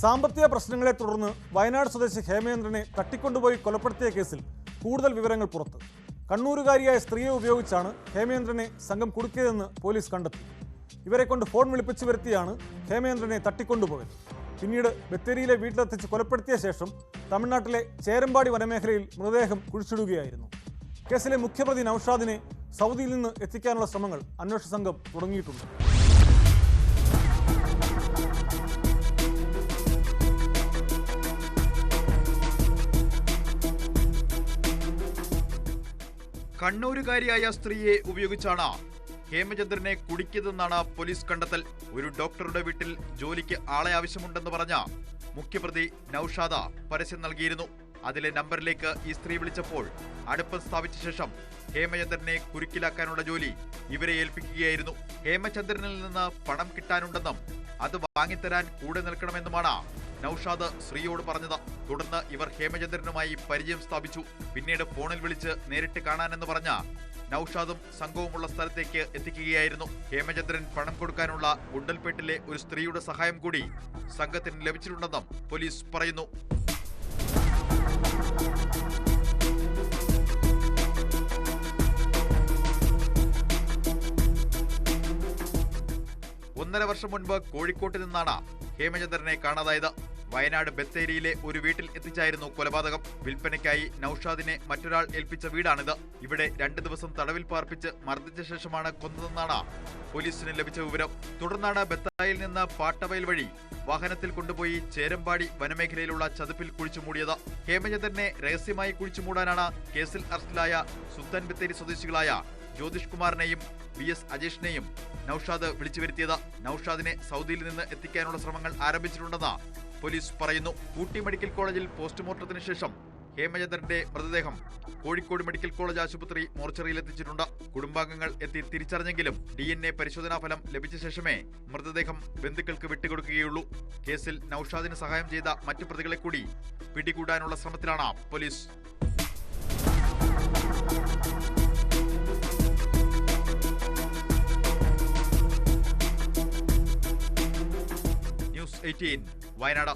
സാമ്പത്തിക പ്രശ്നങ്ങളെ തുടർന്ന് വയനാട് സ്വദേശി ഹേമേന്ദ്രനെ തട്ടിക്കൊണ്ടുപോയി കൊലപ്പെടുത്തിയ കേസിൽ കൂടുതൽ വിവരങ്ങൾ പുറത്ത്. കണ്ണൂരുകാരിയായ സ്ത്രീയെ ഉപയോഗിച്ചാണ് ഹേമേന്ദ്രനെ സംഘം കുടുക്കിയതെന്ന് പോലീസ് കണ്ടെത്തി. ഇവരെ കൊണ്ട് ഫോൺ വിളിപ്പിച്ചു വരുത്തിയാണ് ഹേമേന്ദ്രനെ തട്ടിക്കൊണ്ടുപോയത്. പിന്നീട് ബത്തേരിയിലെ വീട്ടിലെത്തിച്ച് കൊലപ്പെടുത്തിയ ശേഷം തമിഴ്നാട്ടിലെ ചേരമ്പാടി വനമേഖലയിൽ മൃതദേഹം കുഴിച്ചിടുകയായിരുന്നു. കേസിലെ മുഖ്യപ്രതി നൌഷാദിനെ സൗദിയിൽ നിന്ന് എത്തിക്കാനുള്ള ശ്രമങ്ങൾ അന്വേഷണ സംഘം തുടങ്ങിയിട്ടുണ്ട്. കണ്ണൂരുകാരിയായ സ്ത്രീയെ ഉപയോഗിച്ചാണ് ഹേമചന്ദ്രനെ കുടിക്കിയതെന്നാണ് പോലീസ് കണ്ടെത്തൽ. ഒരു ഡോക്ടറുടെ വീട്ടിൽ ജോലിക്ക് ആളെ ആവശ്യമുണ്ടെന്ന് പറഞ്ഞ മുഖ്യപ്രതി നൌഷാദ പരസ്യം നൽകിയിരുന്നു. അതിലെ നമ്പറിലേക്ക് ഈ സ്ത്രീ വിളിച്ചപ്പോൾ അടുപ്പം സ്ഥാപിച്ച ശേഷം ഹേമചന്ദ്രനെ കുരുക്കിലാക്കാനുള്ള ജോലി ഇവരെ ഏൽപ്പിക്കുകയായിരുന്നു. ഹേമചന്ദ്രനിൽ നിന്ന് പണം കിട്ടാനുണ്ടെന്നും അത് വാങ്ങിത്തരാൻ കൂടെ നിൽക്കണമെന്നുമാണ് നൌഷാദ് ശ്രീയോട് പറഞ്ഞത്. തുടർന്ന് ഇവർ ഹേമചന്ദ്രനുമായി പരിചയം സ്ഥാപിച്ചു. പിന്നീട് ഫോണിൽ വിളിച്ച് നേരിട്ട് കാണാനെന്ന് പറഞ്ഞ നൌഷാദും സംഘവുമുള്ള സ്ഥലത്തേക്ക് എത്തിക്കുകയായിരുന്നു. ഹേമചന്ദ്രൻ പണം കൊടുക്കാനുള്ള ഗുണ്ടൽപേട്ടിലെ ഒരു സ്ത്രീയുടെ സഹായം കൂടി സംഘത്തിന് ലഭിച്ചിട്ടുണ്ടെന്നും പോലീസ് പറയുന്നു. ഒന്നര വർഷം മുൻപ് കോഴിക്കോട്ട് നിന്നാണ് ഹേമചന്ദ്രനെ കാണാതായത്. വയനാട് ബത്തേരിയിലെ ഒരു വീട്ടിൽ എത്തിച്ചായിരുന്നു കൊലപാതകം. വിൽപ്പനയ്ക്കായി നൌഷാദിനെ മറ്റൊരാൾ ഏൽപ്പിച്ച വീടാണിത്. ഇവിടെ രണ്ടു ദിവസം തടവിൽ പാർപ്പിച്ച് മർദ്ദിച്ച ശേഷമാണ് കൊന്നതെന്നാണ് പോലീസിന് ലഭിച്ച വിവരം. തുടർന്നാണ് ബത്തായിൽ നിന്ന് പാട്ടവയൽ വഴി വാഹനത്തിൽ കൊണ്ടുപോയി ചേരമ്പാടി വനമേഖലയിലുള്ള ചതുപ്പിൽ കുഴിച്ചു മൂടിയത്. ഹേമചന്ദ്രനെ രഹസ്യമായി കുഴിച്ചുമൂടാനാണ് കേസിൽ അറസ്റ്റിലായ സുൽത്താൻ ബത്തേരി സ്വദേശികളായ ജ്യോതിഷ് കുമാറിനെയും വി എസ് അജേഷിനെയും നൌഷാദ് വിളിച്ചു വരുത്തിയത് നൌഷാദിനെ സൗദിയിൽ നിന്ന് എത്തിക്കാനുള്ള ശ്രമങ്ങൾ ആരംഭിച്ചിട്ടുണ്ടെന്ന് പോലീസ് പറയുന്നു. ഊട്ടി മെഡിക്കൽ കോളേജിൽ പോസ്റ്റ്മോർട്ടത്തിന് ശേഷം ഹേമചന്ദ്രന്റെ മൃതദേഹം കോഴിക്കോട് മെഡിക്കൽ കോളേജ് ആശുപത്രി മോർച്ചറിയിൽ എത്തിച്ചിട്ടുണ്ട് കുടുംബാംഗങ്ങൾ എത്തി തിരിച്ചറിഞ്ഞെങ്കിലും ഡി എൻ എ പരിശോധനാ ഫലം ലഭിച്ച ശേഷമേ മൃതദേഹം ബന്ധുക്കൾക്ക് വിട്ടുകൊടുക്കുകയുള്ളൂ. കേസിൽ നൌഷാദിന് സഹായം ചെയ്ത മറ്റു പ്രതികളെ കൂടി പിടികൂടാനുള്ള ശ്രമത്തിലാണ് പോലീസ്. News eighteen Wayanad